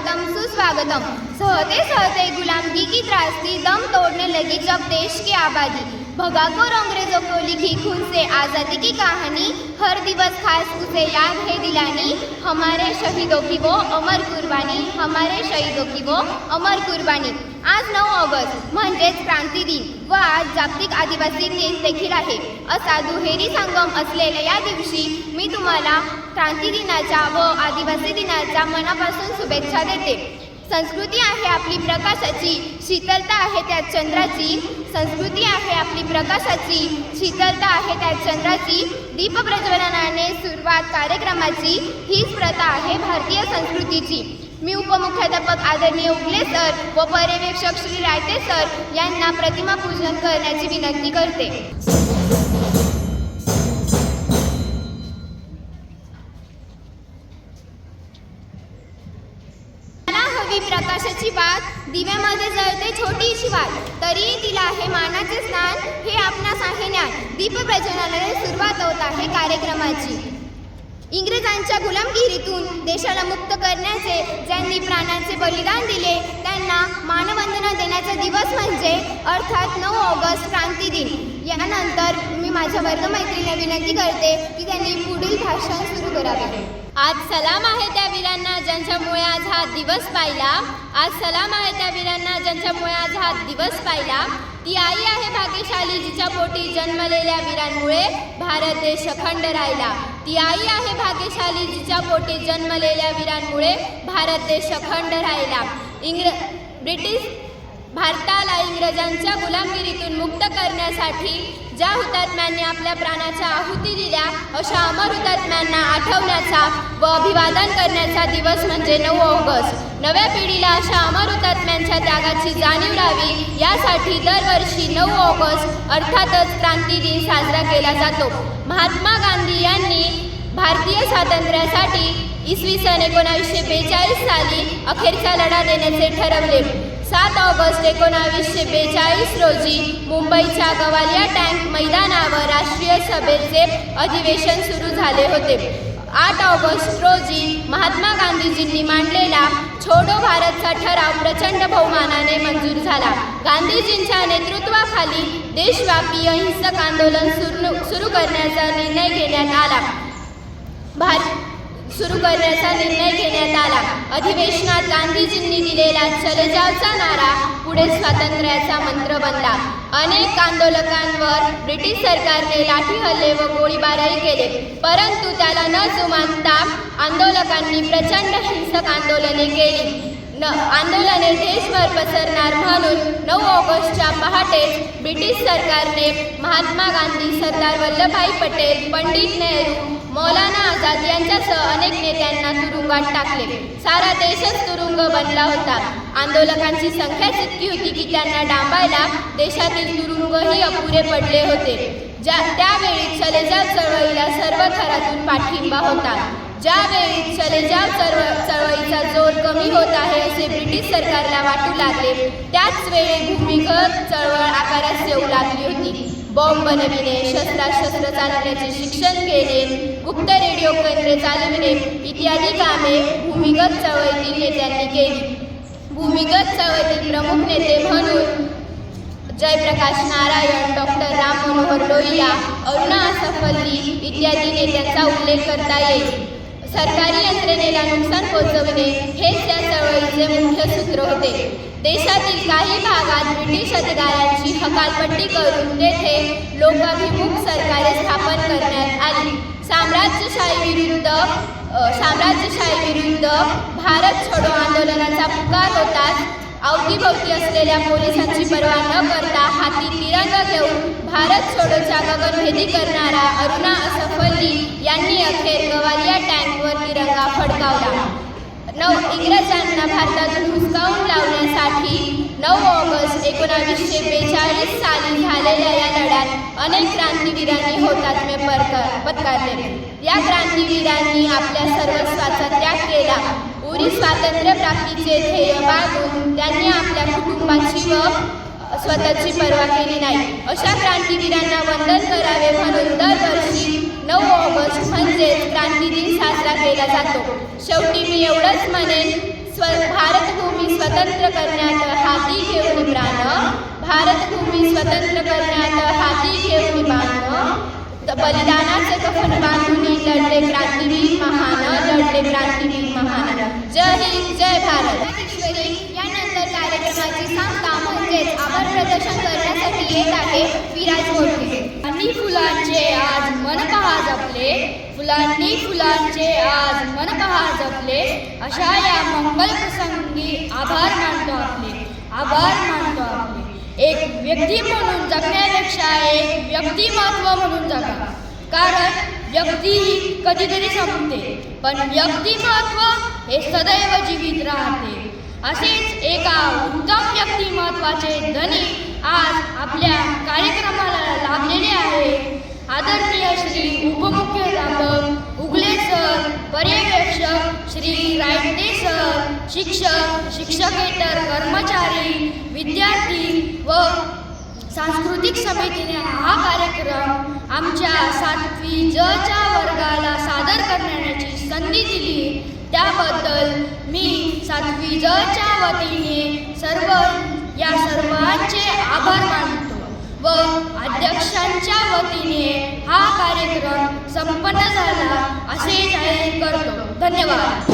स्वागतम, सुस्वागतम। सहते सहते गुलामगी की त्रासदी, दम तोड़ने लगी जब देश की आबादी। भगाकोर अंग्रेज़ों को लिखी खुद से आज़ादी की कहानी। हर दिवस खास उसे याद है दिलानी। हमारे शहीदों की वो अमर कुर्बानी, हमारे शहीदों की वो अमर कुर्बानी। आज नऊ ऑगस्ट म्हणजेच क्रांती दिन व आज जागतिक आदिवासी दिन देखील आहे. असा दुहेरी संगम असलेल्या या दिवशी मी तुम्हाला क्रांती दिनाच्या व आदिवासी दिनाच्या मनापासून शुभेच्छा देते. संस्कृती आहे आपली प्रकाशाची शीतलता आहे त्यात चंद्राची. संस्कृती आहे आपली प्रकाशाची शीतलता आहे त्यात चंद्राची. दीप प्रज्वलनाने सुरुवात कार्यक्रमाची हीच प्रथा आहे भारतीय संस्कृतीची. मी उपमुख्याध्यापक आदरणीय उगले सर व पर्यवेक्षक श्री रायते सर यांना प्रतिमा पूजन करण्याची विनंती करते. मला हवी प्रकाशाची बाग दिव्यामध्ये जळते छोटीशी बाग तरीही तिला आहे मानाचे स्नान हे आपणास आहे ज्ञान. दीप प्रज्वलनाने सुरुवात होत आहे कार्यक्रमाची. इंग्रजांच्या गुलामगिरीतून देशाला मुक्त करण्याचे ज्यांनी प्राणांचे बलिदान दिले त्यांना मानवंदना देण्याचा दिवस म्हणजे अर्थात नऊ ऑगस्ट क्रांती दिन. यानंतर मी माझ्या वर्गमैत्रीला विनंती करते की त्यांनी पुढील भाषण सुरू करावे. आज सलाम आहे त्या वीरांना ज्यांच्यामुळे आज हा दिवस पाहिला. आज सलाम आहे त्या वीरांना ज्यांच्यामुळे आज हा दिवस पाहिला. ती आई आहे भाग्यशाली जिच्या पोटी जन्मलेल्या वीरांमुळे भारत देश अखंड राहिला. ती आई आहे भाग्यशाली जिच्या पोटी जन्मलेल्या वीरांमुळे भारत देश अखंड राहिला. इंग्र ब्रिटिश भारताला इंग्रजांच्या गुलामगिरीतून मुक्त करण्यासाठी ज्या हुतात्म्यांनी आपल्या प्राणाच्या आहुती दिल्या अशा अमर हुतात्म्यांना आठवण्याचा व अभिवादन करण्याचा दिवस म्हणजे नऊ ऑगस्ट. नव्या पिढीला अशा अमर हुतात्म्यांच्या त्यागाची जाणीव राहावी. यासाठी दरवर्षी नऊ ऑगस्ट अर्थातच क्रांती दिन साजरा केला जातो. महात्मा गांधी यांनी भारतीय स्वातंत्र्यासाठी इसवी सन एकोणावीसशे बेचाळीस साली अखेरचा लढा देण्याचे ठरवले. सात ऑगस्ट एकोणावीसशे बेचाळीस रोजी मुंबईच्या गवालिया टँक मैदानावर राष्ट्रीय सभेचे अधिवेशन सुरू झाले होते. आठ ऑगस्ट रोजी महात्मा गांधीजींनी मांडलेला छोडो भारतचा ठराव प्रचंड बहुमानाने मंजूर झाला. गांधीजींच्या नेतृत्वाखाली देशव्यापी अहिंसक आंदोलन सुरू सुरू करण्याचा निर्णय घेण्यात आला. भार सुरू करण्याचा निर्णय घेण्यात आला. अधिवेशनात गांधीजींनी दिलेला चलजावचा नारा पुढे स्वातंत्र्याचा मंत्र बनला. अनेक आंदोलकांवर ब्रिटिश सरकारने लाठी हल्ले व गोळीबारही केले. परंतु त्याला न जुमानता आंदोलकांनी प्रचंड हिंसक आंदोलने केली. न आंदोलने देशभर पसर ऑगस्टच्या ब्रिटिश सरकारने महात्मा गांधी सरदार वल्लभभाई पटेल पंडित नेहरू मौलाना आझाद यांच्यासह अनेक नेत्यांना तुरुंगात टाकले. सारा देशच तुरुंग बनला होता. आंदोलकांची संख्याच इतकी होती की त्यांना डांबायला देशातील तुरुंगही अपुरे पडले होते. ज्या त्यावेळी चलेजा चळवळीला सर्व थरातून पाठिंबा होता. ज्यावेळी चलेजाव चळव चळवळीचा जोर कमी होत आहे असे ब्रिटिश सरकारला वाटू लागले त्याच वेळी भूमिगत चळवळ आकारास येऊ लागली होती. बॉम्ब बनविणे शस्त्राशस्त्र चालवण्याचे शिक्षण घेणे गुप्त रेडिओ केंद्रे चालविणे इत्यादी कामे भूमिगत चळवळीतील नेत्यांनी केली. भूमिगत चळवळीतील प्रमुख नेते म्हणून जयप्रकाश नारायण डॉक्टर राम मनोहर लोहिया अरुणा असफल्ली इत्यादी नेत्यांचा उल्लेख करता येईल. सरकारी यंत्रणेला नुकसान पोहोचवणे हेच या चळवळीचे मुख्य सूत्र होते. देशातील काही भागात ब्रिटिश अधिकाऱ्यांची हकालपट्टी करून तेथे लोकाभिमुख सरकारे स्थापन करण्यात आली. साम्राज्यशाही विरुद्ध साम्राज्यशाही विरुद्ध भारत छोडो आंदोलन अवतीभवती असलेल्या पोलिसांची पर्वा न करता हाती तिरंगा घेऊन भारत छोडोचा गगनभेदी करणारा अरुणा असफली यांनी अखेर गवालिया टँकवर तिरंगा फडकावला. नऊ इंग्रजांना भारतातून हुसकावून लावण्यासाठी नऊ ऑगस्ट एकोणावीसशे बेचाळीस साली झालेल्या या लढ्यात अनेक क्रांतीवीरांनी होतात्म्य परक पत्कारले. या क्रांतीवीरांनी आपल्या सर्वस्वाचा त्याग केला. उरी स्वातंत्र्य प्राप्तीचे ध्येय बाळगून त्यांनी आपल्या कुटुंबाची व स्वतःची पर्वा केली नाही. अशा क्रांतीवीरांना वंदन करावे म्हणून दरवर्षी नऊ ऑगस्ट म्हणजेच क्रांती दिन साजरा केला जातो. शेवटी मी एवढंच म्हणेन स्व भारतभूमी स्वतंत्र करण्यात हाती घेऊन प्राण भारतभूमी स्वतंत्र करण्यात हाती घेऊन बाण बलिदानाचे कफन बांधून लढले क्रांतीवीर महान लढले क्रांतीवीर महान. जय हिंद जय भारत. यानंतर कार्यक्रमाची सांगता म्हणजेच आभार प्रदर्शन करण्यासाठी येत आहे विराज मोठे आणि फुलांचे आज मन पहा जपले. फुलांनी फुलांचे आज मन पहा जपले. अशा या मंगल प्रसंगी आभार मानतो आपले. आभार मानतो आपले. एक व्यक्ती म्हणून जगण्यापेक्षा एक व्यक्तिमत्व म्हणून जगा. कारण व्यक्ती ही कधीतरी संपते पण व्यक्तिमत्व हे सदैव जीवित राहते. असेच एका उत्तम व्यक्तिमत्वाचे धनी आज आपल्या कार्यक्रमाला लाभलेले आहे. आदरणीय श्री उपमुख्याध्यापक उगले सर पर्यवेक्षक श्री रायटे सर शिक्षक शिक्षकेतर कर्मचारी विद्यार्थी व सांस्कृतिक समितीने हा कार्यक्रम आमच्या सातवी जच्या वर्गाला सादर करण्याची संधी दिली. त्याबद्दल मी सातवी जच्या वतीने सर्व या सर्वांचे आभार मानतो व अध्यक्षांच्या वतीने हा कार्यक्रम संपन्न झाला असे जाहीर करतो. धन्यवाद.